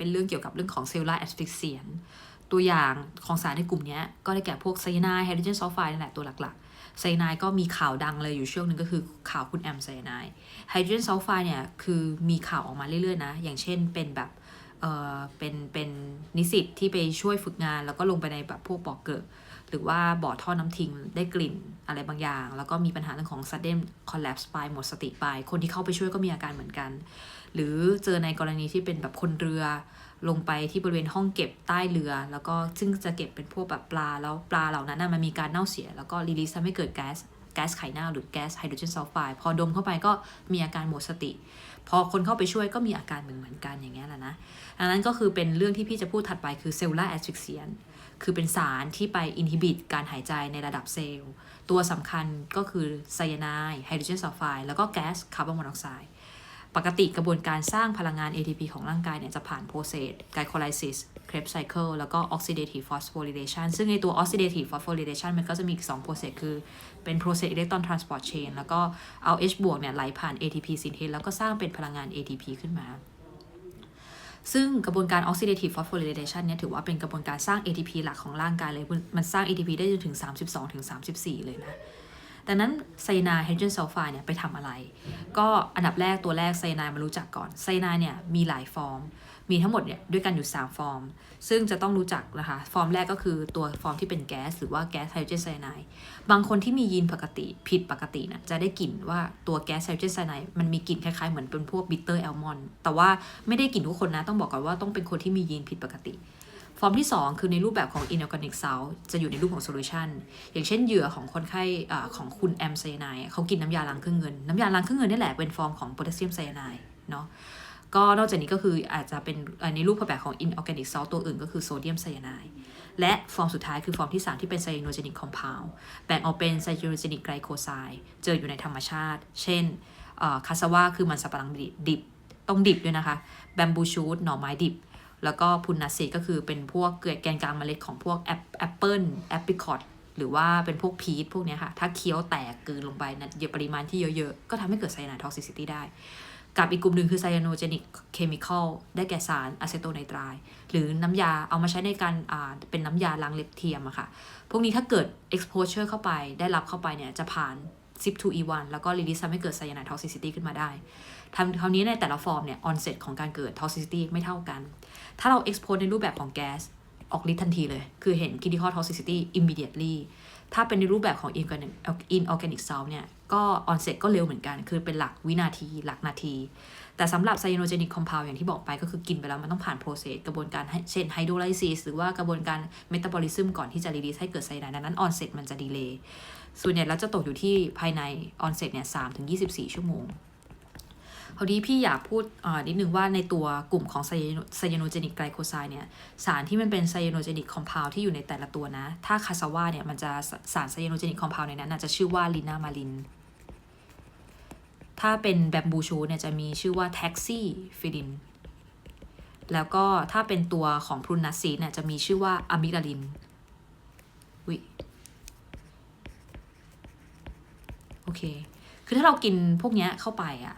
เป็นเรื่องเกี่ยวกับเรื่องของเซลลูลาแอสฟิกเซียนตัวอย่างของสารในกลุ่มนี้ก็ได้แก่พวกไซยาไนด์ไฮโดรเจนซัลไฟด์นั่นแหละตัวหลักๆไซยาไนด์ก็มีข่าวดังเลยอยู่ช่วงหนึ่งก็คือข่าวคุณแอมไซยาไนด์ไฮโดรเจนซัลไฟด์เนี่ยคือมีข่าวออกมาเรื่อยๆนะ อย่างเช่นเป็นแบบเออเป็นเป็นนิสิตที่ไปช่วยฝึกงาน แล้วก็ลงไปในแบบพวกบ่อเกิดหรือว่าบ่อท่อน้ำทิ้งได้กลิ่นอะไรบางอย่าง แล้วก็มีปัญหาเรื่องของ sudden collapse ไปหมดสติไป คนที่เข้าไปช่วยก็มีอาการเหมือนกัน หรือเจอในกรณีที่เป็นแบบคนเรือลงไปที่บริเวณห้องเก็บใต้เรือ แล้วก็ซึ่งจะเก็บเป็นพวกแบบปลาแล้วปลาเหล่านั้นนะมันมีการเน่าเสีย แล้วก็รีลีสทำให้เกิดแก๊สแก๊สไข่เน่าหรือแก๊สไฮโดรเจนซัลไฟด์พอดมเข้าไปก็มีอาการหมดสติ พอคนเข้าไปช่วยก็มีอาการเหมือนเหมือนกันอย่างเงี้ยแหละนะดังนั้นก็คือเป็นเรื่องที่พี่จะพูดถัดไปคือเซลลูลาแอสฟิกเซียนคือเป็นสารที่ไปอินฮิบิตการหายใจในระดับเซลล์ ตัวสำคัญก็คือไซยาไนด์ไฮโดรเจนซัลไฟด์แล้วก็แก๊สคาร์บอนมอนอกไซด์ ปกติกระบวนการสร้างพลังงาน ATP ของร่างกายเนี่ยจะผ่านโปรเซสไกลโคไลซิส Krebs cycle แล้วก็ oxidative phosphorylation ซึ่งในตัว oxidative phosphorylation มันก็จะมีอีก2โปรเซสคือเป็น process electron transport chain แล้วก็เอา H บวกเนี่ยไหลผ่าน ATP synthase แล้วก็สร้างเป็นพลังงาน ATP ขึ้นมา ซึ่งกระบวนการ oxidative phosphorylation เนี่ยถือว่าเป็นกระบวนการสร้าง ATP หลักของร่างกายเลย มันสร้าง ATP ได้จนถึง 32-34 เลยนะ ดังนั้นไซยาไนด์ไฮโดรเจนซัลไฟด์เนี่ยไปทำอะไร ก็อันดับแรกตัวแรกไซยาไนด์มารู้จักก่อนไซยาเนี่ยมีหลายฟอร์ม มีทั้งหมดเนี่ยด้วยกันอยู่ 3 ฟอร์ม ซึ่งจะต้องรู้จักนะคะ ฟอร์มแรกก็คือตัวฟอร์มที่เป็นแก๊สหรือว่าแก๊สไฮโดรเจนไซยาไนด์บางคนที่มียีนปกติผิดปกตินะจะได้กลิ่นว่าตัวแก๊สไฮโดรเจนไซยาไนด์มันมีกลิ่นคล้ายๆเหมือนเป็นพวกบิตเตอร์แอลมอนด์แต่ว่าไม่ได้กลิ่นทุกคนนะต้องบอกก่อนว่าต้องเป็นคนที่มียีนผิดปกติ ฟอร์มที่ 2 คือในรูปแบบของ inorganic salt จะอยู่ในรูปของโซลูชันอย่างเช่นเหยื่อของคนไข้ของคุณแอมไซยาไนด์เขากินน้ำยาล้างเครื่องเงิน น้ำยาล้างเครื่องเงินนี่แหละเป็นฟอร์มของโพแทสเซียมไซยาไนด์เนาะก็นอกจากนี้ก็คืออาจจะเป็นในรูปแบบของ inorganic salt ตัวอื่นก็คือโซเดียมไซยาไนด์และฟอร์มสุดท้ายคือฟอร์มที่ 3 ที่เป็นไซโนเจนิกคอมเพลแบ่งออกเป็นไซโนเจนิกไกลโคไซด์เจออยู่ในธรรมชาติ เช่นคาสวาคือมันสับปะหลังดิบต้องดิบด้วยนะคะแบมบูชูดหน่อไม้ดิบ แล้วก็พุนนัสซีก็คือเป็นพวกเกลือแกนกลางเมล็ดของพวกแอปแอปเปิลแอปริคอตหรือว่าเป็นพวกพีชพวกนี้ค่ะ ถ้าเคี้ยวแตกกลืนลงไปนะเยอะปริมาณที่เยอะๆ ก็ทำให้เกิดไซยาไนด์ท็อกซิซิตี้ได้ กับอีกกลุ่มหนึ่งคือไซยาโนเจนิกเคมีคอลได้แก่สารอะเซโตไนตรายหรือน้ำยาเอามาใช้ในการอ่าเป็นน้ำยาล้างเล็บเทียมอะค่ะ พวกนี้ถ้าเกิด exposure เข้าไปได้รับเข้าไปเนี่ยจะผ่าน CYP2E1 แล้วก็ release ทำให้เกิดไซยาไนด์ท็อกซิซิตี้ขึ้นมาได้ทำคราวนี้ในแต่ละฟอร์มเนี่ย onset ของการเกิด toxicity ไม่เท่ากัน ถ้าเรา expose ในรูปแบบของแก๊สออกฤทธิ์ทันทีเลย คือเห็น critical toxicity immediately ถ้าเป็นในรูปแบบของ inorganic inorganic salt เนี่ย ก็ onset ก็เร็วเหมือนกัน คือเป็นหลักวินาที หลักนาที แต่สำหรับ cyanogenic compound อย่างที่บอกไปก็คือกินไปแล้ว มันต้องผ่าน process กระบวนการเช่น hydrolysis หรือว่ากระบวนการ metabolism ก่อนที่จะ release ให้เกิดไซยาไนด์ดังนั้น onset มันจะ delay ส่วนใหญ่แล้วจะตกอยู่ที่ภายใน onset เนี่ย3-24ชั่วโมงพอดีพี่อยากพูดนิดนึงว่าในตัวกลุ่มของไซยาโนเจนิกไกลโคไซด์เนี่ยสารที่มันเป็นไซยาโนเจนิกคอมเพลที่อยู่ในแต่ละตัวนะ ถ้าคาซาวาเนี่ยมันจะสารไซยาโนเจนิกคอมเพลในนั้นจะชื่อว่าลินามาลิน ถ้าเป็นแบมบูชูเนี่ยจะมีชื่อว่าแท็กซี่ฟิลิน แล้วก็ถ้าเป็นตัวของพรุนนัสซีเนี่ยจะมีชื่อว่าอะมิกาลินวิโอ เค คือถ้าเรากินพวกเนี้ยเข้าไปอะ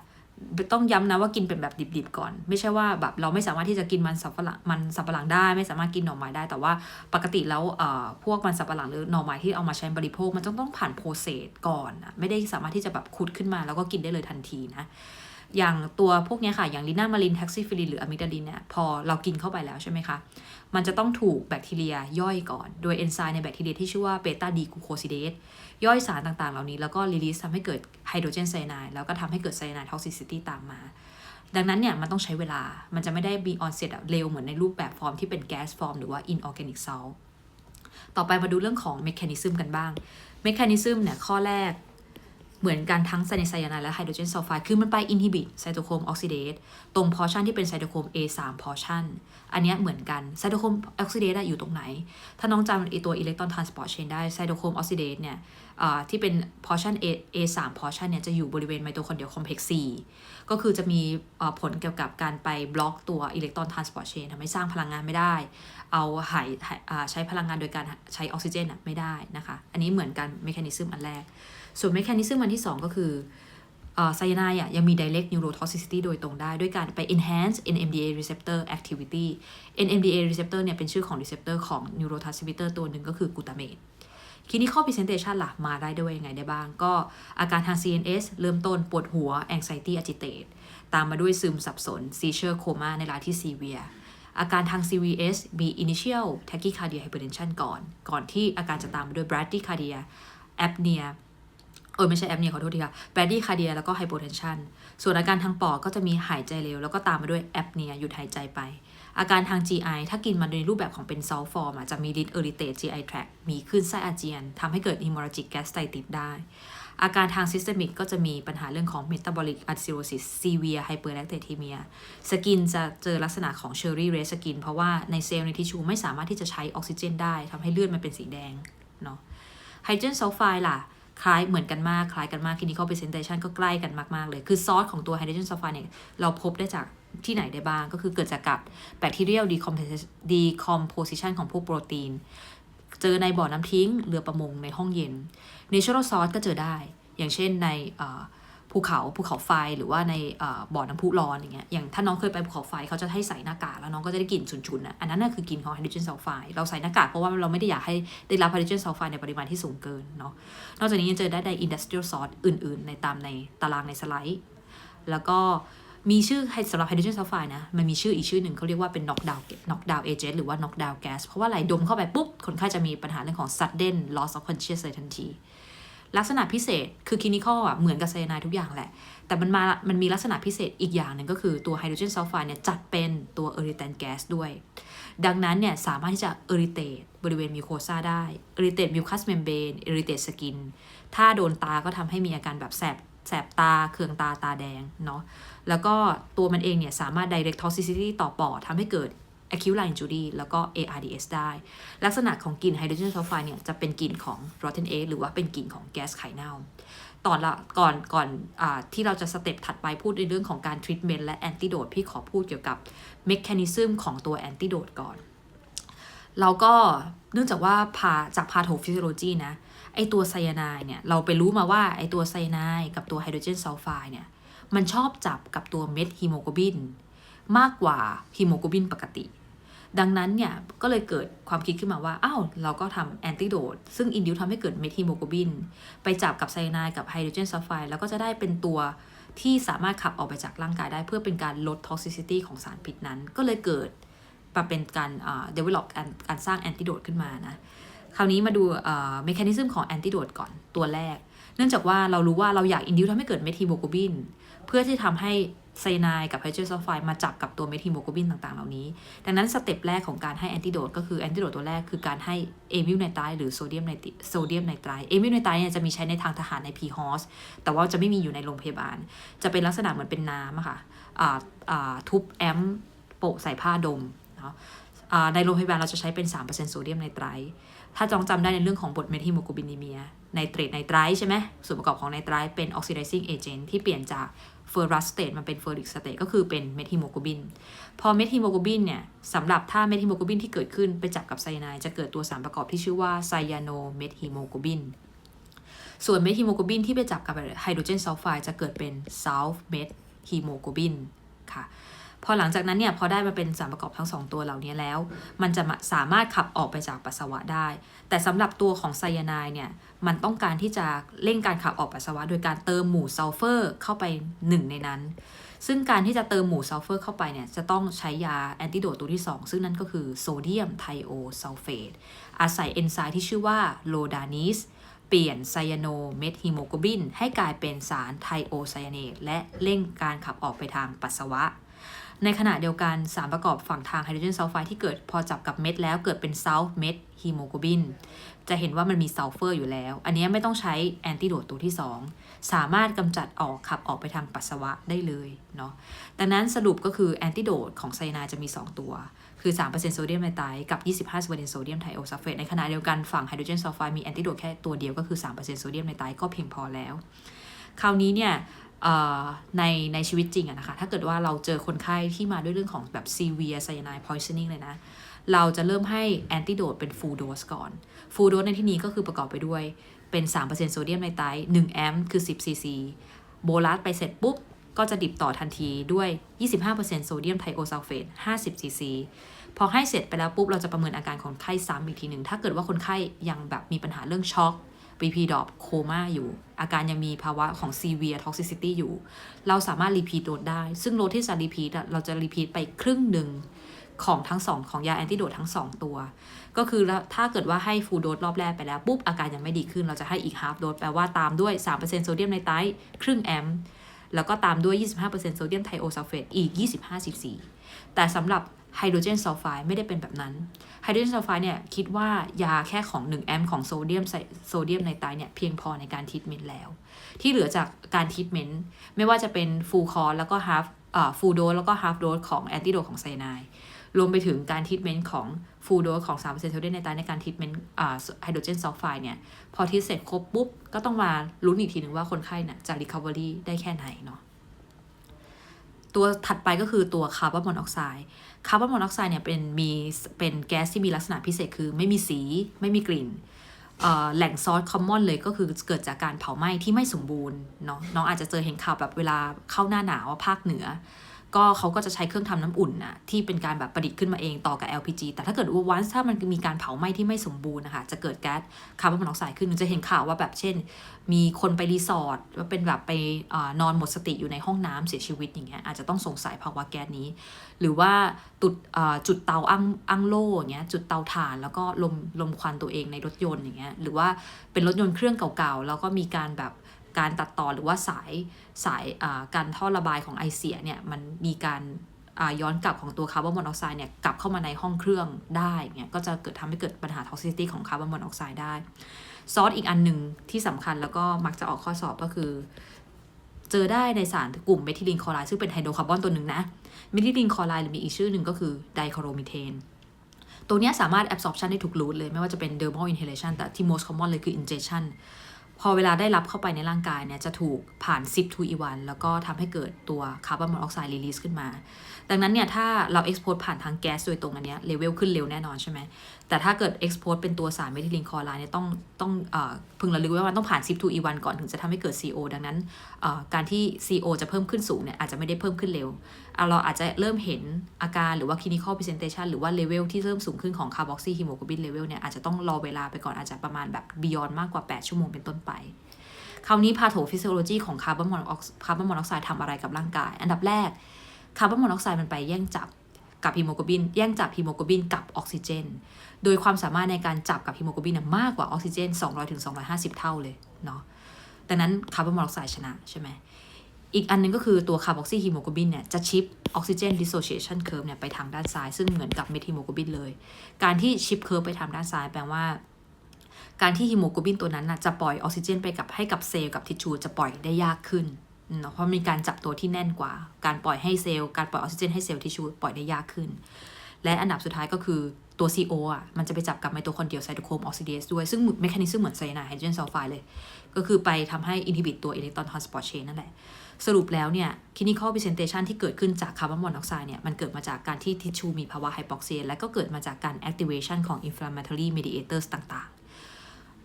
ต้องย้ำนะว่ากินเป็นแบบดิบๆก่อน ไม่ใช่ว่าแบบเราไม่สามารถที่จะกินมันสับปะหลังมันสับปะหลังได้ ไม่สามารถกินหน่อไม้ได้ แต่ว่าปกติแล้วเอ่อพวกมันสับปะหลังหรือหน่อไม้ที่เอามาใช้บริโภค มันต้องต้องผ่านโปรเซสก่อนอะไม่ได้สามารถที่จะแบบขุดขึ้นมา แล้วก็กินได้เลยทันทีนะอย่างตัวพวกนี้ค่ะ อย่างลินามารินแท็กซิฟิลินหรืออะมิดาลินเนี่ยพอเรากินเข้าไปแล้วใช่ไหมคะ มันจะต้องถูกแบคทีเรียย่อยก่อน โดยเอนไซม์ในแบคทีเรียที่ชื่อว่าเบต้าดีกูโคซิเดส ย่อยสารต่างๆ เหล่านี้แล้วก็รีลิสทำให้เกิดไฮโดรเจนไซยาไนด์แล้วก็ทำให้เกิดไซยาไนด์ท็อกซิซิตี้ตามมา ดังนั้นเนี่ยมันต้องใช้เวลา มันจะไม่ได้มีออนเซ็ตเร็วเหมือนในรูปแบบฟอร์มที่เป็นแก๊สฟอร์มหรือว่าอินออร์แกนิกซอลต่อไปมาดูเรื่องของเมคานิซึมกันบ้างเมคานิซึมเนี่ยข้อแรก เหมือนกันทั้งไซเนไซยาไนและไฮโดรเจนซัลไฟด์คือมันไปอินฮิบิตไซโตโครมออกซิเดสตรงพอชันที่เป็นไซโตโครม A3 พอชันอันนี้เหมือนกันไซโตโครมออกซิเดสอยู่ตรงไหน ถ้าน้องจำไอตัวอิเล็กตรอนทรานสปอร์ตเชนได้ไซโตโครมออกซิเดสเนี่ยที่เป็นพอชัน A A3 พอชันเนี่ยจะอยู่บริเวณไมโตคอนเดรียคอมเพล็กซ์ C ก็คือจะมีผลเกี่ยวกับการไปบล็อกตัวอิเล็กตรอนทรานสปอร์ตเชนทำให้สร้างพลังงานไม่ได้ เอาหายใช้พลังงานโดยการใช้ออกซิเจนไม่ได้นะคะ อันนี้เหมือนกันเมคานิซึมอันแรก ส่วนเมคานิซึมอันที่ 2 ก็คือไซยาไนด์อะยังมี direct neurotoxicity โดยตรงได้ ด้วยการไป enhance NMDA receptor activity NMDA receptor เนี่ยเป็นชื่อของ receptor ของ neurotransmitter ตัวหนึ่งก็คือกลูตาเมต clinical presentation ล่ะ มาได้ด้วยยังไงได้บ้าง ก็อาการทาง CNS เริ่มต้นปวดหัว anxiety agitate ตามมาด้วยซึมสับสน seizure coma ในรายที่ severe อาการทาง CVS มี initial tachycardia hypertension ก่อน ก่อนที่อาการจะตามมาด้วย bradycardia apnea เออไม่ใช่แอปเนียขอโทษทีค่ะ bradycardia แล้วก็ hypotension ส่วนอาการทางปอดก็จะมีหายใจเร็ว แล้วก็ตามมาด้วยแอปเนียหยุดหายใจไป อาการทาง GI ถ้ากินมาในรูปแบบของเป็น salt form อะจะมี lid irritate GI tract มีขึ้นไส้อาเจียนทำให้เกิด hemorrhagic gastritis ได้อาการทาง systemic ก็จะมีปัญหาเรื่องของ metabolic acidosis severe hyperlactatemia สกินจะเจอลักษณะของ cherry red skin เพราะว่าในเซลล์ในทิชชูไม่สามารถที่จะใช้ออกซิเจนได้ทำให้เลือดมันเป็นสีแดงเนาะไฮเดรนซัลไฟด์ล่ะ คล้ายเหมือนกันมาก คล้ายกันมาก clinical presentation ก็ใกล้กันมาก ๆ เลย คือซอสของตัวไฮเดรนซัลไฟด์เนี่ยเราพบได้จากที่ไหนได้บ้าง ก็คือเกิดจากกับแบคทีเรียลดีคอมโพซิชันของพวกโปรตีน เจอในบ่อน้ำทิ้ง เรือประมงในห้องเย็นเนเชอรัลซอสก็เจอได้ อย่างเช่นในอ ภูเขาภูเขาไฟหรือว่าในบ่อน้ำพุร้อนอย่างเงี้ยอย่างถ้าน้องเคยไปภูเขาไฟเขาจะให้ใส่หน้ากากแล้วน้องก็จะได้กลิ่นฉุนๆอะอันนั้นน่ะคือกลิ่นของไฮโดรเจนซัลไฟด์เราใส่หน้ากากเพราะว่าเราไม่ได้อยากให้ได้รับไฮโดรเจนซัลไฟด์ในปริมาณที่สูงเกินเนาะนอกจากนี้ยังเจอได้ใน industrial source อื่น ๆ ในตามในตารางในสไลด์ แล้วก็มีชื่อให้สำหรับไฮโดรเจนซัลไฟด์นะ มันมีชื่ออีกชื่อหนึ่งเขาเรียกว่าเป็น knockdown knockdown agent หรือว่า knockdown gas เพราะว่าไหลดมเข้าไปปุ๊บคนไข้จะมีปัญหาเรื่องของ sudden loss of consciousness เลยทันที ลักษณะพิเศษคือคลินิคอลอะเหมือนกับไซยาไนทุกอย่างแหละ แต่มันมามันมีลักษณะพิเศษอีกอย่างหนึ่งก็คือตัวไฮโดรเจนซัลไฟด์เนี่ยจัดเป็นตัวเอริแตนแก๊สด้วย ดังนั้นเนี่ยสามารถที่จะเอริเตตบริเวณมิวโคซาได้เอริเตตมิวคัสเมมเบรนเอริเตตสกินถ้าโดนตาก็ทำให้มีอาการแบบแสบแสบตาเคืองตาตาแดงเนาะแล้วก็ตัวมันเองเนี่ยสามารถ direct toxicity ต่อปอดทำให้เกิด acute lung injury แล้วก็ ARDS ได้ ลักษณะของกลิ่นไฮโดรเจนซัลไฟด์เนี่ยจะเป็นกลิ่นของ rotten egg หรือว่าเป็นกลิ่นของแก๊สไข่เน่าตอนละก่อนก่อนอที่เราจะสเต็ปถัดไปพูดในเรื่องของการ treatment และ antidote พี่ขอพูดเกี่ยวกับ mechanism ของตัว antidote ก่อน เราก็เนื่องจากว่าพาจากพาโทฟิสิโลจีนะ ไอตัวไซยาไนเนี่ย เราไปรู้มาว่าไอตัวไซยาไนกับตัวไฮโดรเจนซัลไฟด์เนี่ย มันชอบจับกับตัวเม็ดฮีโมโกลบิน มากกว่าฮีโมโกลบินปกติ ดังนั้นเนี่ยก็เลยเกิดความคิดขึ้นมาว่าอ้าวเราก็ทำแอนติโดดซึ่งอินดิวทำให้เกิดเม็ดฮีโมโกบิน ไปจับกับไซยาไนด์กับไฮโดรเจนซัลไฟด์แล้วก็จะได้เป็นตัวที่สามารถขับออกไปจากร่างกายได้ เพื่อเป็นการลดท็อกซิซิตี้ของสารพิษนั้น ก็เลยเกิดมาเป็นการอ่า develop การสร้างแอนติโดดขึ้นมานะคราวนี้มาดูเมคานิซึมของแอนติโดดก่อนตัวแรก เนื่องจากว่าเรารู้ว่าเราอยากอินดิวทำให้เกิดเมทฮีโมโกบิน เพื่อที่ทำให้ ไซยาไนด์กับไฮโดรซัลไฟด์มาจับกับตัวเมทฮีโมโกบินต่างๆ เหล่านี้ ดังนั้นสเต็ปแรกของการให้แอนติโดดก็คือแอนติโดดตัวแรกคือการให้เอมิลไนไตรหรือโซเดียมไนตโซเดียมไนไตรเอมิลไนไตรเนี่ยจะมีใช้ในทางทหารในพีฮอสแต่ว่าจะไม่มีอยู่ในโรงพยาบาล จะเป็นลักษณะเหมือนเป็นน้ำค่ะอ่าอ่าทุบแอมป์โปะใส่ผ้าดมเนาะอ่าในโรงพยาบาลเราจะใช้เป็น 3%โซเดียมไนไตรถ้าจองจำได้ในเรื่องของบทเมทฮีโมโกบินีเมียไนเตรตไนไตรใช่ไหมส่วนประกอบของไนไตรเป็นออกซิไดซิ่งเอเจนต์ที่เปลี่ยนจาก เฟอร์รัสเตตมันเป็นเฟอริกสเตตก็คือเป็นเมทิโมโกบิน พอเมทิโมโกบินเนี่ยสำหรับถ้าเมทิโมโกบินที่เกิดขึ้นไปจับกับไซยาไนจะเกิดตัวสารประกอบที่ชื่อว่าไซยาโนเมทิโมโกบิน ส่วนเมทิโมโกบินที่ไปจับกับไฮโดรเจนซัลไฟด์จะเกิดเป็นซัลฟ์เมทิโมโกบิน พอหลังจากนั้นเนี่ยพอได้มาเป็นสารประกอบทั้งสองตัวเหล่านี้แล้ว มันจะสามารถขับออกไปจากปัสสาวะได้ แต่สำหรับตัวของไซยาไนด์เนี่ยมันต้องการที่จะเร่งการขับออกปัสสาวะ โดยการเติมหมู่ซัลเฟอร์เข้าไปหนึ่งในนั้น ซึ่งการที่จะเติมหมู่ซัลเฟอร์เข้าไปเนี่ยจะต้องใช้ยาแอนติโดตตัวที่ 2 ซึ่งนั่นก็คือโซเดียมไทโอซัลเฟตอาศัยเอนไซม์ที่ชื่อว่าโลดานิสเปลี่ยนไซยาโนเมทฮีโมโกบินให้กลายเป็นสารไทโอไซยาเนตและเร่งการขับออกไปทางปัสสาวะ ในขณะเดียวกันสารประกอบฝั่งทางไฮโดรเจนซัลไฟด์ที่เกิดพอจับกับเม็ดแล้วเกิดเป็นซัลฟ์เม็ดฮีโมโกลบิน จะเห็นว่ามันมีซัลเฟอร์อยู่แล้ว อันนี้ไม่ต้องใช้แอนติโดตตัวที่ 2 สามารถกำจัดออกขับออกไปทางปัสสาวะได้เลยเนาะดังนั้นสรุปก็คือแอนติโดตของไซยาไนด์จะมี 2 ตัว คือ 3%โซเดียมไนไตรกับ 25%โซเดียมไทโอซัลเฟตในขณะเดียวกันฝั่งไฮโดรเจนซัลไฟด์มีแอนติโดตแค่ตัวเดียวก็คือ 3%โซเดียมไนไตรก็เพียงพอแล้ว คราวนี้เนี่ยในในชีวิตจริงอะนะคะ ถ้าเกิดว่าเราเจอคนไข้ที่มาด้วยเรื่องของแบบ severe cyanide poisoning เลยนะ เราจะเริ่มให้แอนติโดตเป็น full dose ก่อน full dose ในที่นี้ก็คือประกอบไปด้วยเป็น 3%โซเดียมไนไตร1แอมป์คือ 10 cc โบลัสไปเสร็จปุ๊บ ก็จะดิบต่อทันทีด้วย 25%โซเดียมไทโอซัลเฟต50 ซีซี พอให้เสร็จไปแล้วปุ๊บ เราจะประเมินอาการคนไข้ซ้ำอีกทีหนึ่ง ถ้าเกิดว่าคนไข้ยังแบบมีปัญหาเรื่องช็อก BP ดอปโคม่าอยู่ อาการยังมีภาวะของ severe toxicity อยู่ เราสามารถรีพีทโดสได้ ซึ่งโดสที่จะรีพีทเราจะรีพีทไปครึ่งหนึ่งของทั้งสองของยาแอนติโดดทั้งสองตัว ก็คือถ้าเกิดว่าให้ฟูลโดสรอบแรกไปแล้วปุ๊บอาการยังไม่ดีขึ้นเราจะให้อีกฮาฟโดสแปลว่าตามด้วย 3%โซเดียมไนไตรครึ่งแอมแล้วก็ตามด้วย 25%โซเดียมไทโอซัลเฟตอีก 25ซีซีแต่สำหรับไฮโดรเจนซัลไฟด์ไม่ได้เป็นแบบนั้น ไฮโดรเจนซัลไฟด์เนี่ยคิดว่ายาแค่ของ 1 แอมป์ของโซเดียมโซเดียมไนไตเนี่ยเพียงพอในการทรีทเมนต์แล้ว ที่เหลือจากการทรีทเมนต์ไม่ว่าจะเป็นฟูลคอร์แล้วก็ฮาฟอ่าฟูลโดสแล้วก็ฮาฟโดสของแอนติโดของไซยาไนรวมไปถึงการทรีทเมนต์ของฟูลโดสของ3%โซเดียมไนไตรท์ในการทรีทเมนต์อ่าไฮโดรเจนซัลไฟด์เนี่ยพอทรีทเสร็จครบปุ๊บ ก็ต้องมาลุ้นอีกทีหนึ่งว่าคนไข้เนี่ยจะ recovery ได้แค่ไหนเนาะตัวถัดไปก็คือตัวคาร์บอนมอนอกไซด์ คาร์บอนมอนอกไซด์เนี่ยเป็นมีเป็นแก๊สที่มีลักษณะพิเศษคือไม่มีสีไม่มีกลิ่นแหล่งซอสคอมมอนเลยก็คือเกิดจากการเผาไหม้ที่ไม่สมบูรณ์เนาะน้องอาจจะเจอเห็นข่าวแบบเวลาเข้าหน้าหนาวภาคเหนือ ก็เขาก็จะใช้เครื่องทำน้ำอุ่นนะที่เป็นการแบบประดิษฐ์ขึ้นมาเองต่อกับ LPG แต่ถ้าเกิดว่าวันถ้ามันมีการเผาไหม้ที่ไม่สมบูรณ์นะคะจะเกิดแก๊สคาร์บอนมอนอกไซด์ขึ้นจะเห็นข่าวว่าแบบเช่น มีคนไปรีสอร์ทว่าเป็นแบบไปอนอนหมดสติอยู่ในห้องน้ำเสียชีวิตอย่างเงี้ยอาจจะต้องสงสัยภาวะแก๊สนี้ หรือว่าตุดจุดเตาอั้งอั้งโล่อย่างเงี้ยจุดเตาถ่านแล้วก็ลมลมควันตัวเองในรถยนต์อย่างเงี้ยหรือว่าเป็นรถยนต์เครื่องเก่าๆแล้วก็มีการแบบ การตัดต่อหรือว่าสายสายาการท่อระบายของไอเสียเนี่ยมันมีการาย้อนกลับของตัวคาร์บอนมอนอกไซด์เนี่ยกลับเข้ามาในห้องเครื่องได้เงี้ยก็จะเกิดทำให้เกิดปัญหาท็อกซิตี้ของคาร์บอนมอนอกไซด์ได้ซอสอีกอันหนึ่งที่สำคัญแล้วก็มักจะออกข้อสอบก็คือ เจอได้ในสารกลุ่มเมทิลีนคลอไรด์ซึ่งเป็นไฮโดรคาร์บอนตัวหนึ่งนะเมทิลีนคลอไรด์หรือมีอีกชื่อหนึ่งก็คือไดคลอโรมิเทนตัวนี้สามารถ absorption ได้ทุกรูทเลย ไม่ว่าจะเป็น dermal inhalation แต่ที่ most common เลยคือ injection พอเวลาได้รับเข้าไปในร่างกายเนี่ยจะถูกผ่านซิปทูอีวันแล้วก็ทำให้เกิดตัวคาร์บอนมอนอกไซด์รีลิสขึ้นมาดังนั้นเนี่ยถ้าเรา export ผ่านทางแก๊สโดยตรงอันเนี้ยเลเวลขึ้นเร็วแน่นอนใช่ไหมแต่ถ้าเกิด export เป็นตัวสารเมทิลีนคลอไรด์เนี่ยต้องต้องเอ่อพึงระลึกไว้ว่ามันต้องผ่าน zip to E1 ก่อนถึงจะทำให้เกิด CO ดังนั้นเอ่อการที่ CO จะเพิ่มขึ้นสูงเนี่ยอาจจะไม่ได้เพิ่มขึ้นเร็วเอาเราอาจจะเริ่มเห็นอาการหรือว่า clinical presentation หรือว่าเลเวลที่เริ่มสูงขึ้นของ carboxy hemoglobin level เนี่ยอาจจะต้องรอเวลาไปก่อนอาจจะประมาณแบบ beyond มากกว่า 8 ชั่วโมงเป็นต้นไปคราวนี้พาโถฟิสิโอโลจีของคาร์บอนมอนอกคาร์บอนมอนอกไซด์ทำอะไรกับร่างกาย อันดับแรก คาร์บอนมอนอกไซด์มันไปแย่งจับกับฮีโมโกลบิน แย่งจับฮีโมโกลบินกับออกซิเจน โดยความสามารถในการจับกับฮีโมโกลบินมากกว่าออกซิเจน 200ถึง250 เท่าเลยเนาะดังนั้นคาร์บอนมอนอกไซด์ชนะใช่ไหมอีกอันหนึงก็คือตัวคาร์บอกซีฮีโมโกลบินเนี่ยจะชิปออกซิเจนดิโซเชชันเค r ร์เนี่ยไปทางด้านซ้าย ซึ่งเหมือนกับเมทฮีโมโกลบินเลย การที่ชิปเค r ร์ไปทางด้านซ้ายแปลว่า การที่ฮีโมโกลบินตัวนั้นนะจะปล่อยออกซิเจนไปกับให้กับเซลล์กับทิชชูจะปล่อยได้ยากขึ้น เพราะมีการจับตัวที่แน่นกว่า การปล่อยให้เซลล์การปล่อยออกซิเจนให้เซลล์ทิชชูปล่อยได้ยากขึ้น และอันดับสุดท้ายก็คือตัว CO อะมันจะไปจับกับไมโตคอนเดรียไซโตโครมออกซิเดสด้วย ซึ่งเมคานิซึมเหมือนไซยาไนด์ไฮโดรเจนซัลไฟด์เลย ก็คือไปทำให้อินฮิบิตตัวอิเล็กตรอนทรานสปอร์ตเชนนั่นแหละ สรุปแล้วเนี่ย clinical presentation ที่เกิดขึ้นจากคาร์บอนมอนอกไซด์เนี่ย มันเกิดมาจากการที่ทิชชูมีภาวะไฮปอกเซียและก็เกิดมาจากการ activation ของ inflammatory mediators ต่างๆ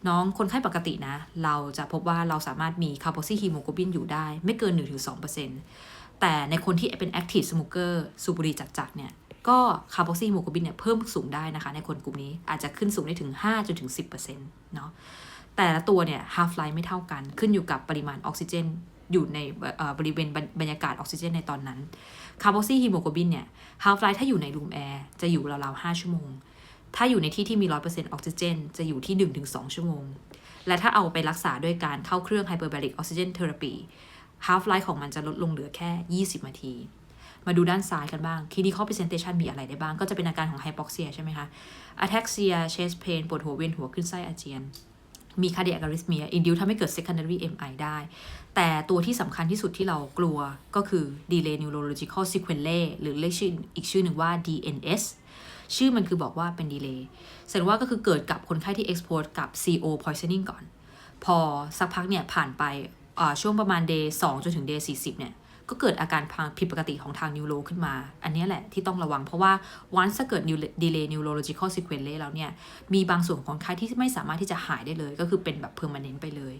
น้องคนไข้ปกตินะ เราจะพบว่าเราสามารถมีคาร์บอซิฮีโมโกลบินอยู่ได้ ไม่เกิน 1-2%แต่ในคนที่เป็น active smoker สูบบุหรี่จัดๆเนี่ยก็คาร์บอซิฮีโมโกลบินเนี่ยเพิ่มสูงได้นะคะ ในคนกลุ่มนี้อาจจะขึ้นสูงได้ถึง5-10%เนาะแต่ละตัวเนี่ย half life ไม่เท่ากัน ขึ้นอยู่กับปริมาณออกซิเจน อยู่ในเอ่อบริเวณบรรบรรยากาศออกซิเจนในตอนนั้นคาร์บอซีฮีโมโกลบินเนี่ย half life ถ้าอยู่ในรูมแอร์จะอยู่ราวๆ5ชั่วโมง ถ้าอยู่ในที่ที่มี 100%ออกซิเจนจะอยู่ที่ 1-2 ชั่วโมง และถ้าเอาไปรักษาด้วยการเข้าเครื่องไฮเปอร์บาริกออกซิเจนเทอราปี half life ของมันจะลดลงเหลือแค่ 20 นาที มาดูด้านซ้ายกันบ้าง clinical presentation มีอะไรได้บ้าง ก็จะเป็นอาการของไฮปอกเซียใช่ไหมคะ ataxia chest pain ปวดหัวเวียนหัวขึ้นไส้อาเจียน มี cardiac arrhythmia induce ทำให้เกิด secondary MI ได้ แต่ตัวที่สำคัญที่สุดที่เรากลัวก็คือ delay neurological sequelae หรือเรียกชื่ออีกชื่อหนึ่งว่า DNS ชื่อมันคือบอกว่าเป็น delay แสดงว่าก็คือเกิดกับคนไข้ที่ expose กับ CO poisoning ก่อน พอสักพักเนี่ยผ่านไปช่วงประมาณ day 2จนถึง day 40 เนี่ย ก็เกิดอาการพังผิดปกติของทางนิวโรขึ้นมา อันนี้แหละที่ต้องระวังเพราะว่า once ถ้าเกิด delay neurological sequelae แล้วเนี่ย มีบางส่วนของคนไข้ที่ไม่สามารถที่จะหายได้เลย ก็คือเป็นแบบ permanent ไปเลย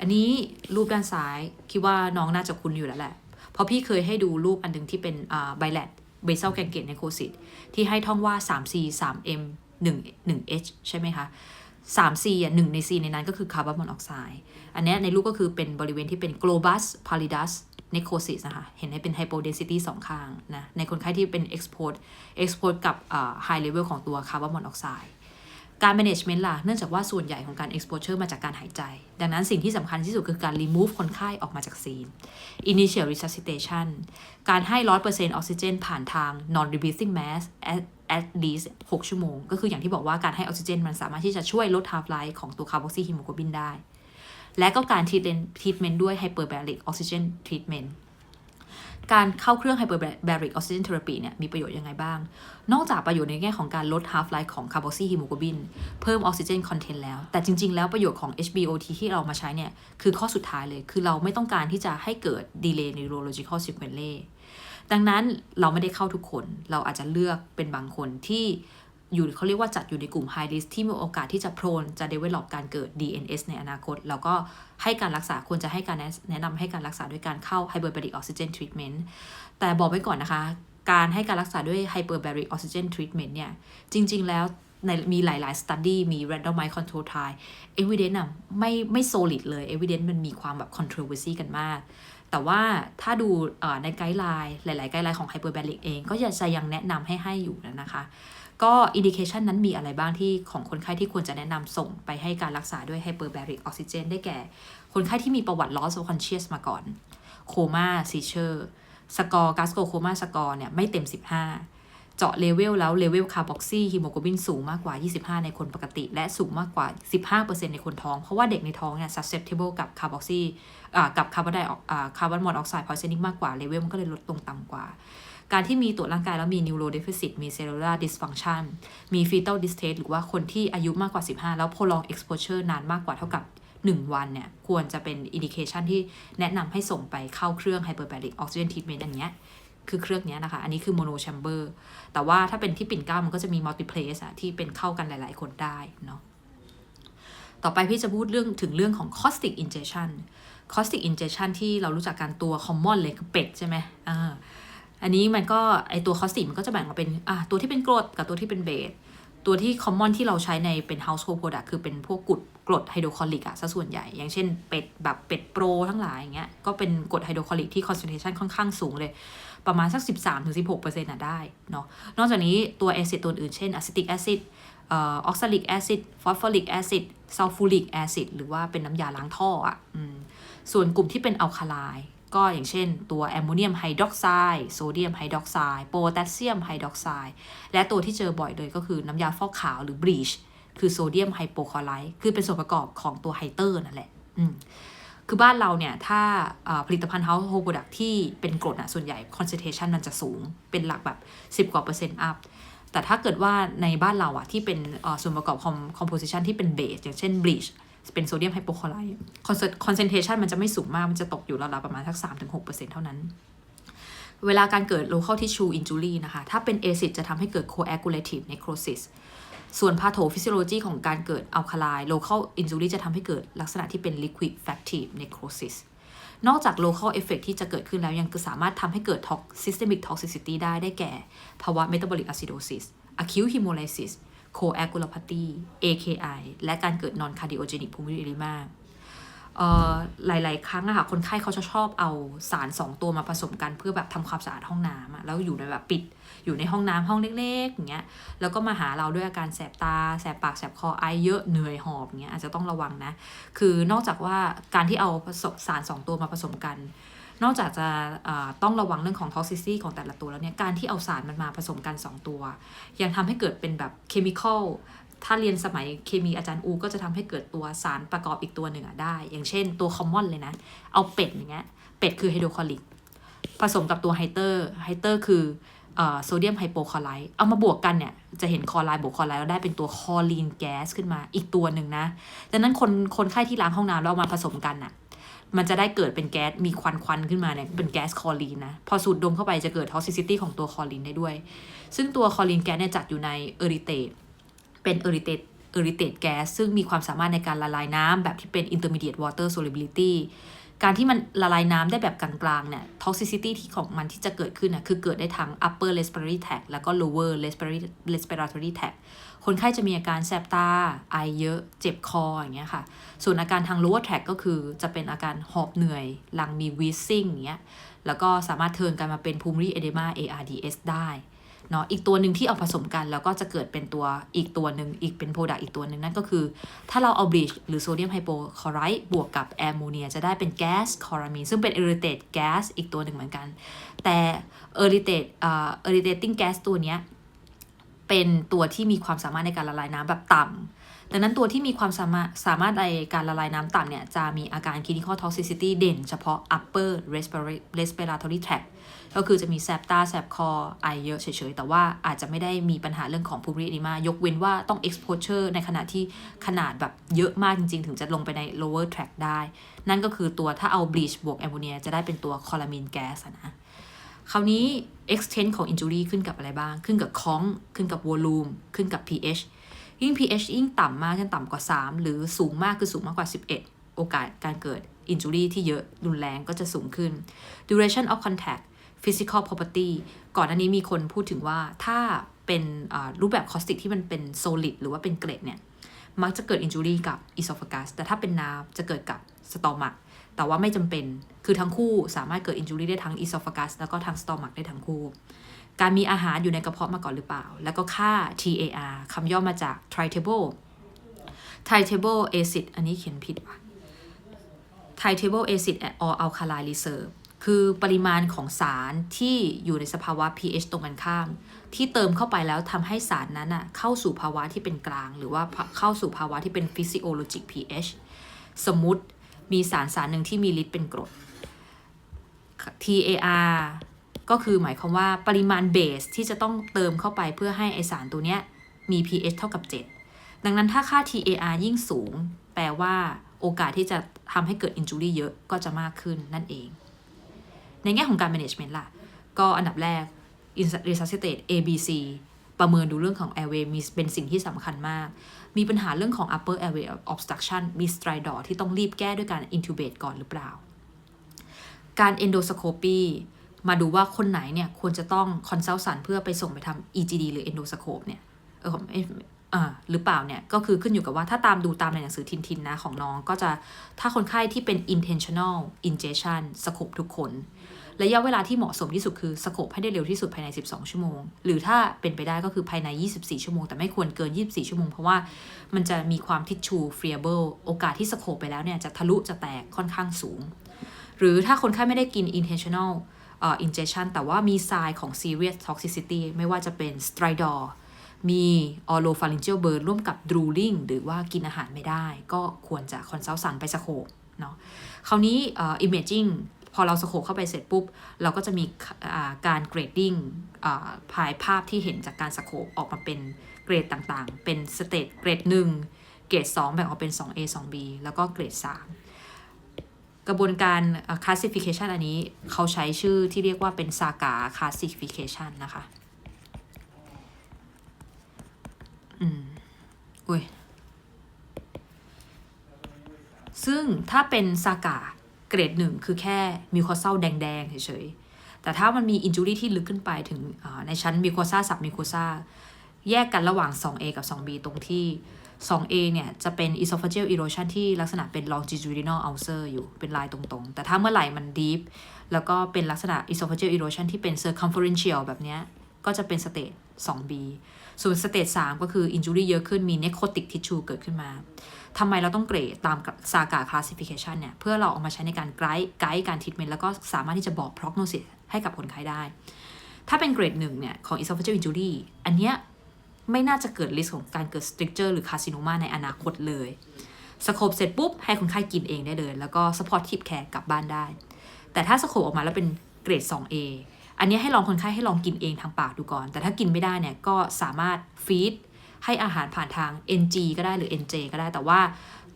อันนี้รูปด้านซ้ายคิดว่าน้องน่าจะคุ้นอยู่แล้วแหละเพราะพี่เคยให้ดูรูปอันหนึ่งที่เป็นอ่าไบแลด เบเซลแกนเกตในโคซิตที่ให้ท่องว่า 3C 3M 1 1H ใช่ไหมคะ 3C อะหนึ่งใน C ในนั้นก็คือคาร์บอนมอนอกไซด์อันนี้ในรูปก็คือเป็นบริเวณที่เป็น globus pallidus necrosis นะคะ เห็นให้เป็น hypodensity สองข้างนะ ในคนไข้ที่เป็น export export กับ high level ของตัวคาร์บอนมอนอกไซด์ การ management ล่ะ เนื่องจากว่าส่วนใหญ่ของการ exposure มาจากการหายใจ ดังนั้นสิ่งที่สำคัญที่สุดคือการ remove คนไข้ออกมาจากซีน initial resuscitation การให้ 100%ออกซิเจนผ่านทาง non breathing mask at at least 6 ชั่วโมง ก็คืออย่างที่บอกว่าการให้ออกซิเจนมันสามารถที่จะช่วยลด half life ของตัวคาร์บอกซีฮิโมโกลบินได้ และก็การ treatment ด้วย hyperbaric oxygen treatment การเข้าเครื่องไฮเปอร์แบริกออกซิเจนเทอราปีเนี่ยมีประโยชน์ยังไงบ้าง นอกจากประโยชน์ในแง่ของการลด half life ของคาร์บอซีฮิโมโกบินเพิ่มออกซิเจนคอนเทนต์แล้ว แต่จริง ๆ แล้วประโยชน์ของ HBOT ที่เรามาใช้เนี่ย คือข้อสุดท้ายเลย คือเราไม่ต้องการที่จะให้เกิด delay neurological sequelae ดังนั้นเราไม่ได้เข้าทุกคน เราอาจจะเลือกเป็นบางคนที่ อยู่เขาเรียกว่าจัดอยู่ในกลุ่ม high risk ที่มีโอกาสที่จะโพรนจะ develop การเกิด DNS ในอนาคต แล้วก็ให้การรักษาควรจะให้การแนะนำให้การรักษาด้วยการเข้า hyperbaric oxygen treatment แต่บอกไว้ก่อนนะคะ การให้การรักษาด้วย hyperbaric oxygen treatment เนี่ย จริง ๆ แล้วในมีหลาย ๆ study มี randomized control trial evidence อะไม่ไม่ solid เลย evidence มันมีความแบบ controversy กันมาก แต่ว่าถ้าดูในไกด์ไลน์หลาย ๆ ไกด์ไลน์ของ hyperbaric เอง ก็จะยังแนะนำให้ให้อยู่นะคะ ก็อินดิเคชันนั้นมีอะไรบ้างที่ของคนไข้ที่ควรจะแนะนำส่งไปให้การรักษาด้วย hyperbaric oxygen ได้แก่ คนไข้ที่มีประวัติ loss of conscious มาก่อน โคม่าซีเชอร์สกอร์กาสโกโคม่าสกอร์เนี่ยไม่เต็ม 15 เจาะเลเวลแล้วเลเวลคาร์บอกซีฮีโมโกลบินสูงมากกว่า 25 ในคนปกติ และสูงมากกว่า 15%ในคนท้อง เพราะว่าเด็กในท้องเนี่ย susceptible กับคาร์บอกซีกับคาร์บอนไดออกคาร์บอนมอนอกไซด์พอยเซนิกมากกว่าเลเวลมันก็เลยลดลงต่ำกว่า การที่มีตรวจร่างกายแล้วมี neurodeficit มี cellular dysfunction มี fetal distress หรือว่าคนที่อายุมากกว่า 15 แล้ว prolong exposure นานมากกว่าเท่ากับ 1 วันเนี่ย ควรจะเป็น indication ที่แนะนำให้ส่งไปเข้าเครื่อง hyperbaric oxygen treatment อันเนี้ยคือเครื่องนี้นะคะ อันนี้คือ mono chamber แต่ว่าถ้าเป็นที่ปิ่นเก้ามันก็จะมี multiplex อะที่เป็นเข้ากันหลาย ๆ คนได้เนาะ ต่อไปพี่จะพูดเรื่องถึงเรื่องของ caustic injection caustic injection ที่เรารู้จักกันตัว common เลยคือเป็ดใช่ไหมอ่า อันนี้มันก็ไอตัวคอสติมันก็จะแบ่งมาเป็นอะตัวที่เป็นกรดกับตัวที่เป็นเบสตัวที่คอมมอนที่เราใช้ในเป็น household product คือเป็นพวกกรดกรดไฮโดรคลอริกอะซะส่วนใหญ่ อย่างเช่นเป็ดแบบเป็ดโปรทั้งหลายอย่างเงี้ยก็เป็นกรดไฮโดรคลอริกที่ concentration ค่อนข้างสูงเลย ประมาณสัก 13-16%อะได้เนาะนอกจากนี้ตัวแอซิดตัวอื่นเช่นอะซิติกแอซิดออกซาลิกแอซิดฟอสฟอริกแอซิดซัลฟูริกแอซิดหรือว่าเป็นน้ำยาล้างท่ออะส่วนกลุ่มที่เป็นอัลคาไล ก็อย่างเช่นตัวแอมโมเนียมไฮดรอกไซด์โซเดียมไฮดรอกไซด์โพแทสเซียมไฮดรอกไซด์และตัวที่เจอบ่อยเลยก็คือน้ำยาฟอกขาวหรือบลีชคือโซเดียมไฮโปคลอไรด์คือเป็นส่วนประกอบของตัวไฮเตอร์นั่นแหละคือบ้านเราเนี่ย ถ้าผลิตภัณฑ์ household product ที่เป็นกรดอะส่วนใหญ่ concentration มันจะสูงเป็นหลักแบบ 10 กว่าเปอร์เซ็นต์อัพแต่ถ้าเกิดว่าในบ้านเราอะที่เป็นส่วนประกอบ composition ที่เป็นเบสอย่างเช่น bleach เป็นโซเดียมไฮโปคลอไรด์คอนเซนเทชันมันจะไม่สูงมาก มันจะตกอยู่ราวๆประมาณสัก 3-6%เท่านั้น เวลาการเกิด local tissue injury นะคะ ถ้าเป็น acid จะทำให้เกิด coagulative necrosis ส่วน pathophysiology ของการเกิด alkaline local injury จะทำให้เกิดลักษณะที่เป็น liquid factive necrosis นอกจาก local effect ที่จะเกิดขึ้นแล้วยังสามารถทำให้เกิด systemic toxicity ได้ได้แก่ ภาวะ metabolic acidosis acute hemolysis coagulopathy AKI และการเกิด non cardiogenic pulmonary edema หลาย ๆ ครั้งอะค่ะ คนไข้เขาจะชอบเอาสารสองตัวมาผสมกันเพื่อแบบทำความสะอาดห้องน้ำอะแล้วอยู่ในแบบปิด อยู่ในห้องน้ำห้องเล็ก ๆ อย่างเงี้ย แล้วก็มาหาเราด้วยอาการแสบตา แสบปาก แสบคอ ไอเยอะ เหนื่อยหอบเงี้ย อาจจะต้องระวังนะ คือนอกจากว่าการที่เอาสารสองตัวมาผสมกัน นอกจากจะต้องระวังเรื่องของ toxicity ของแต่ละตัวแล้วเนี่ย การที่เอาสารมันมาผสมกัน 2 ตัว ยังทำให้เกิดเป็นแบบ chemical ถ้าเรียนสมัยเคมีอาจารย์อู ก็จะทำให้เกิดตัวสารประกอบอีกตัวหนึ่งอะได้ อย่างเช่นตัวคอมมอนเลยนะ เอาเป็ดอย่างเงี้ย เป็ดคือไฮโดรคลอริก ผสมกับตัวไฮเตอร์ ไฮเตอร์คือโซเดียมไฮโปคลอไรด์ เอามาบวกกันเนี่ย จะเห็นคลอไรด์บวกคลอไรด์แล้วได้เป็นตัวคอรีนแก๊สขึ้นมาอีกตัวหนึ่งนะ ดังนั้นคนคนไข้ที่ล้างห้องน้ำแล้วมาผสมกันอะ มันจะได้เกิดเป็นแก๊สมีควันควันขึ้นมาเนี่ยเป็นแก๊สคอรีนนะ พอสูดดมเข้าไปจะเกิดท็อกซิซิตี้ของตัวคอรีนได้ด้วย ซึ่งตัวคอรีนแก๊สเนี่ยจัดอยู่ในเอริเตตเป็นเอริเตต irritate gas ซึ่งมีความสามารถในการละลายน้ำแบบที่เป็น intermediate water solubility การที่มันละลายน้ำได้แบบกลางๆเนี่ย toxicity ที่ของมันที่จะเกิดขึ้นน่ะคือเกิดได้ทั้ง upper respiratory tract แล้วก็ lower respiratory respiratory tract คนไข้จะมีอาการแสบตา ไอเยอะ เจ็บคออย่างเงี้ยค่ะ ส่วนอาการทาง lower tract ก็คือจะเป็นอาการหอบเหนื่อย หลังมี wheezing อย่างเงี้ย แล้วก็สามารถเทิร์นกันมาเป็น pulmonary edema ARDS ได้เนาะ อีกตัวหนึ่งที่เอาผสมกัน แล้วก็จะเกิดเป็นตัวอีกตัวหนึ่งอีกเป็นโปรดักต์อีกตัวหนึ่งนั่นก็คือ ถ้าเราเอาบลีชหรือโซเดียมไฮโปคลอไรด์บวกกับแอมโมเนียจะได้เป็นแก๊สคอรามีนซึ่งเป็น irritate gas อีกตัวหนึ่งเหมือนกัน แต่ irritate เอ่อ irritating gas ตัวเนี้ย เป็นตัวที่มีความสามารถในการละลายน้ำแบบต่ำดังนั้นตัวที่มีความสามารถสามารถในการละลายน้ำต่ำเนี่ย จะมีอาการ clinical toxicity เด่นเฉพาะ upper respiratory tract ก็คือจะมีแสบตาแสบคอไอเยอะเฉยๆ แต่ว่าอาจจะไม่ได้มีปัญหาเรื่องของ pulmonary edema ยกเว้นว่าต้อง exposure ในขณะที่ขนาดแบบเยอะมากจริงๆ ถึงจะลงไปใน lower tract ได้ นั่นก็คือตัวถ้าเอา bleach บวกแอมโมเนียจะได้เป็นตัว chloramine gas นะ คราวนี้ extent ของ injury ขึ้นกับอะไรบ้าง ขึ้นกับค้องขึ้นกับ volume ขึ้นกับ pH ยิ่ง pH ยิ่งต่ำมากเช่นต่ำกว่า 3 หรือสูงมากคือสูงมากกว่า 11 โอกาสการเกิด injury ที่เยอะรุนแรงก็จะสูงขึ้น duration of contact physical property ก่อนอันนี้มีคนพูดถึงว่าถ้าเป็นรูปแบบคอสติกที่มันเป็น solid หรือว่าเป็นเกรดเนี่ย มักจะเกิด injury กับ esophagus แต่ถ้าเป็นน้ำจะเกิดกับ stomach แต่ว่าไม่จำเป็น คือทั้งคู่สามารถเกิด injury ได้ทั้ง esophagus แล้วก็ทั้ง stomach ได้ทั้งคู่ การมีอาหารอยู่ในกระเพาะมาก่อนหรือเปล่า แล้วก็ค่า TAR คำย่อมาจาก tritable tritable acid อันนี้เขียนผิดว่ะ tritable acid or alkali reserve คือปริมาณของสารที่อยู่ในสภาวะ pH ตรงกันข้าม ที่เติมเข้าไปแล้วทำให้สารนั้นอะเข้าสู่ภาวะที่เป็นกลาง หรือว่าเข้าสู่ภาวะที่เป็น physiologic pH สมมติมีสารสารหนึ่งที่มีฤทธิ์เป็นกรด TAR ก็คือหมายความว่าปริมาณเบสที่จะต้องเติมเข้าไปเพื่อให้ไอสารตัวเนี้ยมี pH เท่ากับ 7 ดังนั้นถ้าค่า TAR ยิ่งสูง แปลว่าโอกาสที่จะทำให้เกิด injury เยอะก็จะมากขึ้นนั่นเอง ในแง่ของการ management ล่ะ ก็อันดับแรก resuscitate ABC ประเมินดูเรื่องของ airway มีเป็นสิ่งที่สำคัญมาก มีปัญหาเรื่องของ upper airway obstruction มี stridor ที่ต้องรีบแก้ด้วยการ intubate ก่อนหรือเปล่า การ endoscopy มาดูว่าคนไหนเนี่ยควรจะต้อง consult สันเพื่อไปส่งไปทำ EGD หรือ endoscope เนี่ยเอออ่าหรือเปล่าเนี่ยก็คือขึ้นอยู่กับว่าถ้าตามดูตามในหนังสือทินทินนะของน้องก็จะถ้าคนไข้ที่เป็น intentional injection สโคปทุกคนระยะเวลาที่เหมาะสมที่สุดคือสโคปให้ได้เร็วที่สุดภายใน 12 ชั่วโมง หรือถ้าเป็นไปได้ก็คือภายใน 24 ชั่วโมง แต่ไม่ควรเกิน 24 ชั่วโมง เพราะว่ามันจะมีความทิชชู friable โอกาสที่สโคปไปแล้วเนี่ยจะทะลุจะแตกค่อนข้างสูง หรือถ้าคนไข้ไม่ได้กิน intentional uh, injection แต่ว่ามี sign ของ serious toxicity ไม่ว่าจะเป็น stridor มี oropharyngeal burn ร่วมกับ drooling หรือว่ากินอาหารไม่ได้ ก็ควรจะ consult สันไปสโคปเนาะคราวนี้ uh, imaging พอเราสโคปเข้าไปเสร็จปุ๊บ เราก็จะมีการเกรดดิ้งภายภาพที่เห็นจากการสโคปออกมาเป็นเกรดต่างๆ เป็นสเตตเกรด1เกรด 2 แบ่งออกเป็น 2A 2B แล้วก็เกรด 3 กระบวนการ classification อันนี้เขาใช้ชื่อที่เรียกว่าเป็นซากา classification นะคะ อืม อุ้ย ซึ่งถ้าเป็นซากาเกรดหนึ่งคือแค่มิวคอซัลแดงๆเฉยๆ แต่ถ้ามันมีอินจูรี่ที่ลึกขึ้นไปถึงในชั้นมิวคอซาสับมิวคอซาแยกกันระหว่าง 2A กับ 2B ตรงที่ 2A เนี่ยจะเป็น esophageal erosion ที่ลักษณะเป็น longitudinal ulcer อยู่เป็นลายตรงๆ แต่ถ้าเมื่อไหร่มัน deep แล้วก็เป็นลักษณะ esophageal erosion ที่เป็น circumferential แบบเนี้ยก็จะเป็นสเตจ 2B ส่วนสเตจ3ก็คือ injury เยอะขึ้นมี necrotic tissue เกิดขึ้นมาทำไมเราต้องเกรดตามซากา classification เนี่ย เพื่อเราเอามาใช้ในการไกด์ไกด์การทิทเมนต์แล้วก็สามารถที่จะบอก prognosis ให้กับคนไข้ได้ ถ้าเป็นเกรดหนึ่งเนี่ยของ esophageal injury อันเนี้ย ไม่น่าจะเกิด risk ของการเกิด stricture หรือ carcinoma ในอนาคตเลยสโคปเสร็จปุ๊บ ให้คนไข้กินเองได้เลย แล้วก็ supportive care กลับบ้านได้ แต่ถ้าสโคปออกมาแล้วเป็นเกรด 2A อันนี้ให้ลองคนไข้ให้ลองกินเองทางปากดูก่อน แต่ถ้ากินไม่ได้เนี่ยก็สามารถฟีดให้อาหารผ่านทาง NG ก็ได้หรือ NJ ก็ได้ แต่ว่า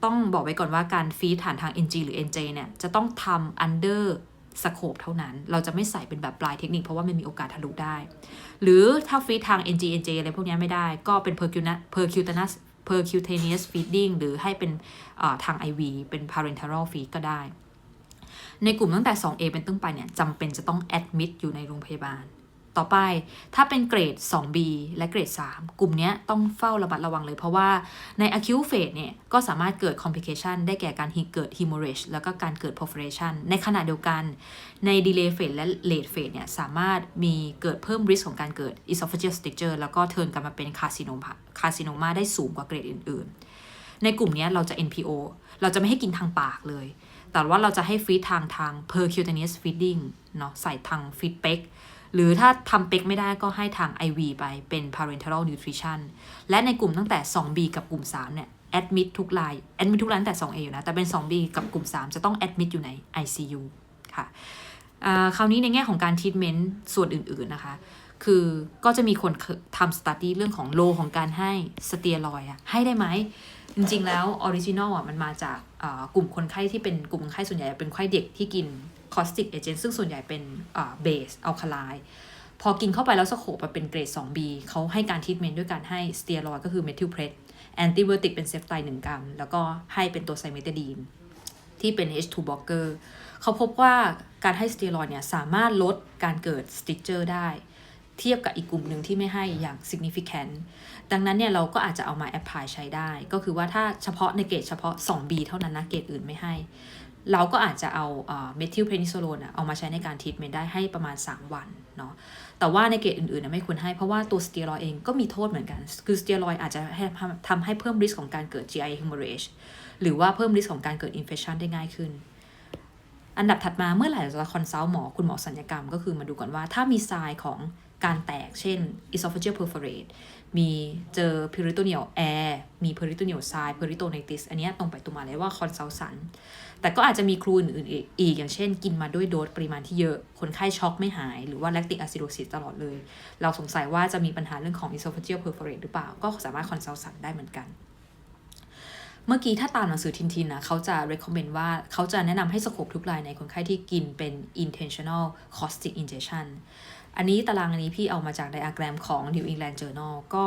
ต้องบอกไว้ก่อนว่าการฟีดผ่านทาง NG หรือ NJ เนี่ยจะต้องทำ under สโคปเท่านั้น เราจะไม่ใส่เป็นแบบปลายเทคนิคเพราะว่ามันมีโอกาสทะลุได้ หรือถ้าฟีดทาง NG NJ อะไรพวกนี้ไม่ได้ ก็เป็น percutaneous percutaneous feeding หรือให้เป็นอ่าทาง IV เป็น parenteral feed ก็ได้ ในกลุ่มตั้งแต่ 2A เป็นต้นไปเนี่ยจำเป็นจะต้อง admit อยู่ในโรงพยาบาล ต่อไปถ้าเป็นเกรด 2B และเกรด 3 กลุ่มนี้ต้องเฝ้าระมัดระวังเลยเพราะว่าใน acute phase เนี่ย ก็สามารถเกิด complication ได้แก่การเกิด hemorrhage แล้วก็การเกิด perforation ในขณะเดียวกันใน delay phase และ late phase เนี่ย สามารถมีเกิดเพิ่ม risk ของการเกิด esophageal stricture แล้วก็เทิร์นกลับมาเป็น carcinoma carcinoma ได้สูงกว่าเกรดอื่น ๆ ในกลุ่มนี้เราจะ NPO เราจะไม่ให้กินทางปากเลย แต่ว่าเราจะให้ฟีดทางทาง percutaneous feeding เนาะใส่ทางฟีดเป็ก หรือถ้าทำเป็กไม่ได้ก็ให้ทาง IV ไปเป็น parenteral nutrition และในกลุ่มตั้งแต่ 2B กับกลุ่ม 3 เนี่ย admit ทุกราย admit ทุกรายตั้งแต่ 2A อยู่นะ แต่เป็น 2B กับกลุ่ม 3 จะต้อง admit อยู่ใน ICU ค่ะอ่าคราวนี้ในแง่ของการ treatment ส่วนอื่นๆนะคะ คือก็จะมีคนทำสตัดดี้เรื่องของโลของการให้สเตียรอย์อะให้ได้ไหม จริงๆแล้วออริจินอลอะมันมาจากอ่ากลุ่มคนไข้ที่เป็นกลุ่มคนไข้ส่วนใหญ่เป็นไข้เด็กที่กิน คอสติกเอเจนต์ซึ่งส่วนใหญ่เป็นเบสอัลคาไลพอกินเข้าไปแล้วสโคปเป็นเกรด 2B เขาให้การทรีทเมนต์ด้วยการให้สเตียรอยก็คือเมทิลเพรสแอนติไบโอติกเป็นเซฟไต1กรัม แล้วก็ให้เป็นตัวไซเมตาดีนที่เป็น H2 blocker เขาพบว่าการให้สเตียรอยเนี่ยสามารถลดการเกิดสติ c เจอร์ได้ เทียบกับอีกกลุ่มหนึ่งที่ไม่ให้อย่าง significant ดังนั้นเนี่ยเราก็อาจจะเอามา apply ใช้ได้ ก็คือว่าถ้าเฉพาะในเกรดเฉพาะ 2B เท่านั้นนะเกรดอื่นไม่ให้ เราก็อาจจะเอาเมทิลเพนิซโลนเอามาใช้ในการทรีทเมนต์ได้ให้ประมาณ 3 วันเนาะแต่ว่าในเกรดอื่นๆนะไม่ควรให้เพราะว่าตัวสเตียรอยเองก็มีโทษเหมือนกัน คือสเตียรอยอาจจะทำให้เพิ่มริสของการเกิด GI hemorrhage หรือว่าเพิ่มริสของการเกิด infection ได้ง่ายขึ้น อันดับถัดมาเมื่อไหร่เราจะคอนซัลท์หมอคุณหมอสัญญกรรมก็คือมาดูก่อนว่าถ้ามีทรายของการแตกเช่น esophageal perforate มีเจอ peritoneal air มี peritoneal side peritonitis อันนี้ตรงไปตรงมาเลยว่าคอนซัลสัน แต่ก็อาจจะมีครูอื่นๆอีกอย่างเช่น กินมาด้วยโดสปริมาณที่เยอะ คนไข้ช็อกไม่หาย หรือว่า lactic acidosis ตลอดเลย เราสงสัยว่าจะมีปัญหาเรื่องของ esophageal perforate หรือเปล่า ก็สามารถคอนซัลสันได้เหมือนกัน เมื่อกี้ถ้าตามหนังสือทินทินนะเขาจะ recommend ว่าเขาจะแนะนำให้สโคปทุกรายในคนไข้ที่กินเป็น intentional caustic injection อันนี้ตารางอันนี้พี่เอามาจากไดอะแกรมของ New England Journal ก็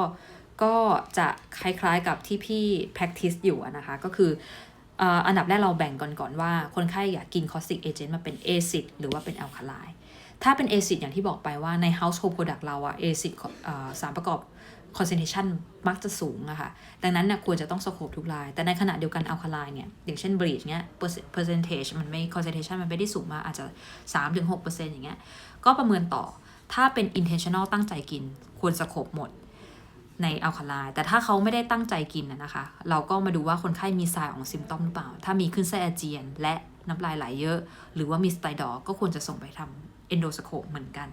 ก็จะคล้ายๆกับที่พี่ practice อยู่นะคะ ก็คือ อันดับแรกเราแบ่งก่อนก่อนว่า คนไข้อยากกิน caustic agent มาเป็น acid หรือว่าเป็น alkaline ถ้าเป็น acid อย่างที่บอกไปว่าใน household product เราอะ acid สารประกอบ concentration มักจะสูงอะค่ะ ดังนั้นเนี่ยควรจะต้องสโคปทุกราย แต่ในขณะเดียวกัน alkaline เนี่ย อย่างเช่น bleach เนี้ย percentage มันไม่ concentration มันไม่ได้สูงมากอาจจะ 3-6%อย่างเงี้ย ก็ประเมินต่อ ถ้าเป็น intentional ตั้งใจกิน ควรสโคปหมด ในอัลคาไลแต่ถ้าเขาไม่ได้ตั้งใจกินนะคะ เราก็มาดูว่าคนไข้มีสายของซิมตอมหรือเปล่า ถ้ามีขึ้นไส้อาเจียน และน้ำลายไหลเยอะ หรือว่ามีสไตดอก็ควรจะส่งไปทำเอนโดสโคปเหมือนกัน